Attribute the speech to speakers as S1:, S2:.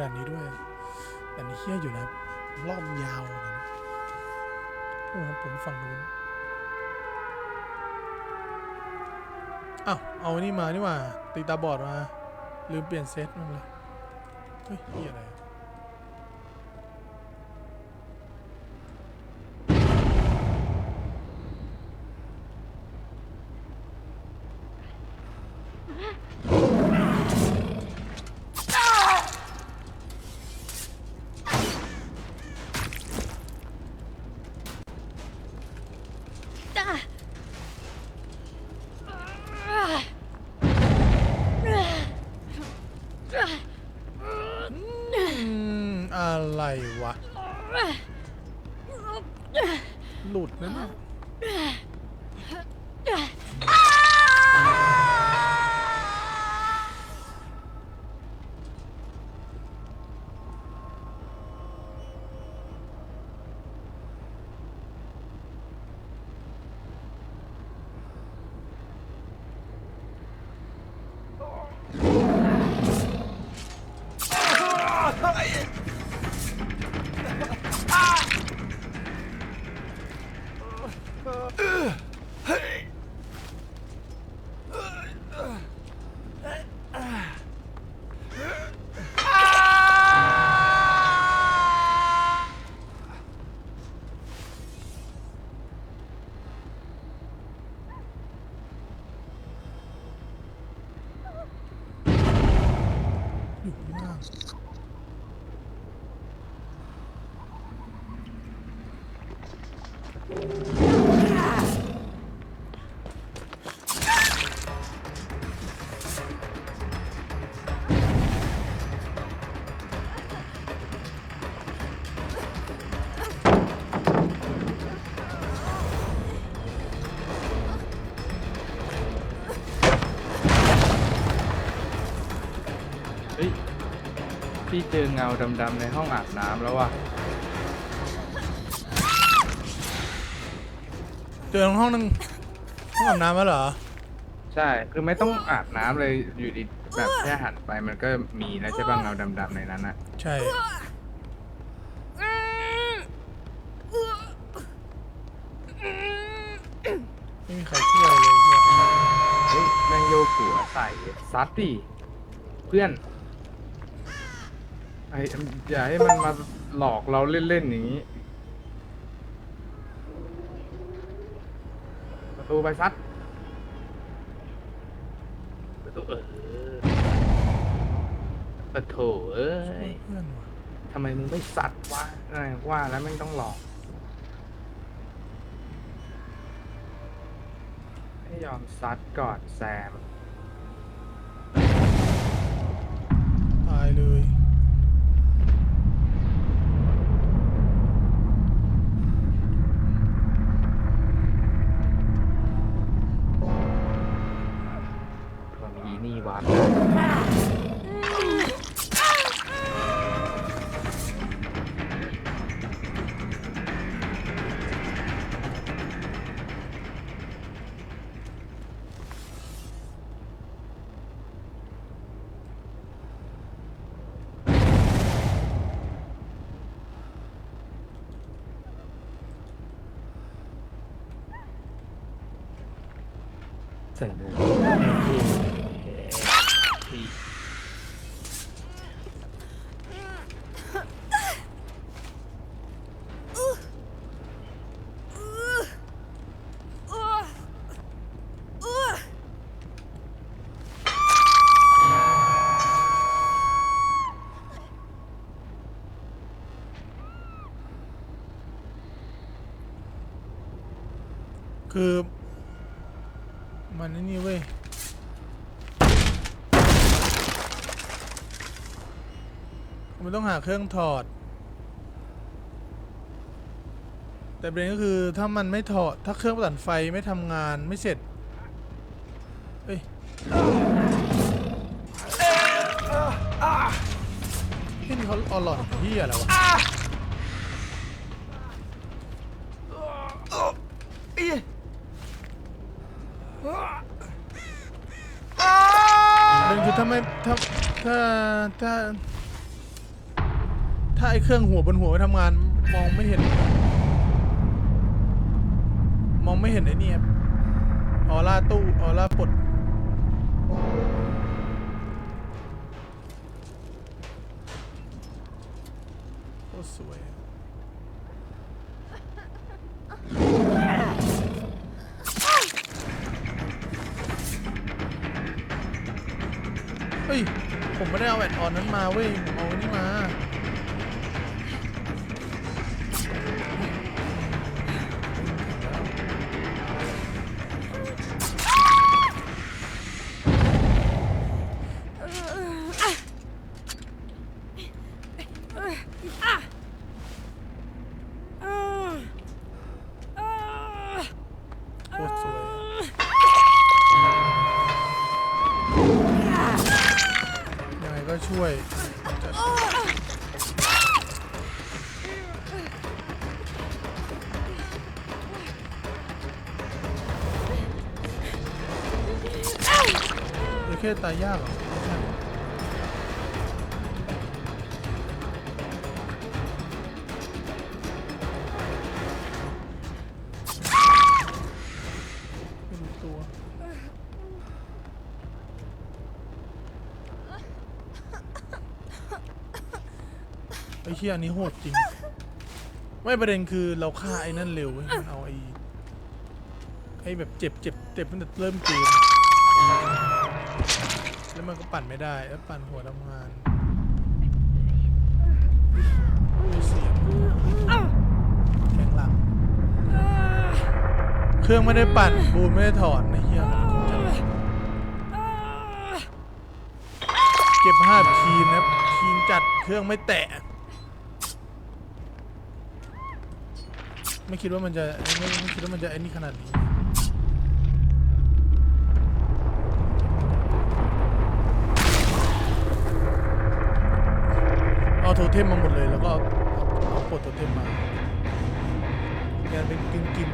S1: ด่านนี้ด้วยด่านนี้เฮี้ยอยู่นะรอบยาวนะโอ้ครับผมฝั่งนู้นอ้าวเอาอันนี่มานี่ว่าตีตาบอดมาลืมเปลี่ยนเซตมันเลยเฮ้ยเฮียอะไรอะ อืมอะไร วะ หลุดนะเนี่ย อ
S2: พี่เจอเงาดำๆในห้องอาบน้ำแล้วว่ะ
S1: เจอห้องนึงห้องอาบน้ำแล้วเหรอ
S2: ใช่ คือไม่ต้องอาบน้ำเลย อยู่ดีแบบแค่หันไปมันก็มีแล้วใช่ป่ะเงาดำๆในนั้นอะ
S1: ใช่ ไม่มีใครช่วยเลยเหี้ย
S2: เฮ้ยแม่งโยกหัวใส่ซัดดิ เพื่อน ไอ้อย่าให้มันมาหลอกเราเล่นๆอย่างนี้ ประตูไปซัดประตูเออประโถเอ้ย
S1: เพื่อ
S2: ทำไมมึงไม่สัตว์วะเออว่าแล้วแม่งต้องหลอก ให้ยอมซัดก่อนแซม
S1: ตายเลย
S2: เสนอที่
S1: คือ มันนี่เว้ยมันต้องหาเครื่องถอด แต่ประเด็นก็คือถ้ามันไม่ถอด ถ้าเครื่องปั่นไฟไม่ทำงานไม่เสร็จ เฮ้ยที่นี่เขาออหลอดที่อะไรวะ คือถ้าไม่ถ้าถ้าถ้า ถ้าไอ้เครื่องหัวบนหัวไม่ทำงานมองไม่เห็น มองไม่เห็นไอ้นี่ครับออร่าตู้ออร่าปลดโคตรสวย เฮ้ย ผมไม่ได้เอาแอดออนนั้นมาเว้ยผมเอาอันนี้มาโคตรสวยอะยังไง ก็ช่วยจะเดี๋ยวแค่ตายยากเหรอ ไอ้เชี่ยอันนี้โหดจริง ไม่ประเด็นคือเราฆ่าไอ้นั่นเร็วเว้ยมันเอาไอ้ไอ้แบบเจ็บเจ็บเจ็บตั้งแต่เริ่มเกมแล้วมันก็ปั่นไม่ได้แล้วปั่นหัวทำงานไม่เสียงแข็งหลังเครื่องไม่ได้ปั่นบูนไม่ได้ถอนไอ้เหี้ยนเก็บห้าทีนนะคีนจัดเครื่องไม่แตะ ไม่คิดว่ามันจะไม่ไม่คิดว่ามันจะไอ้นี่ขนาดนี้เอาโทเทมมาหมดเลยแล้วก็เอาปลดโทเทมมาแกเป็นกินกิน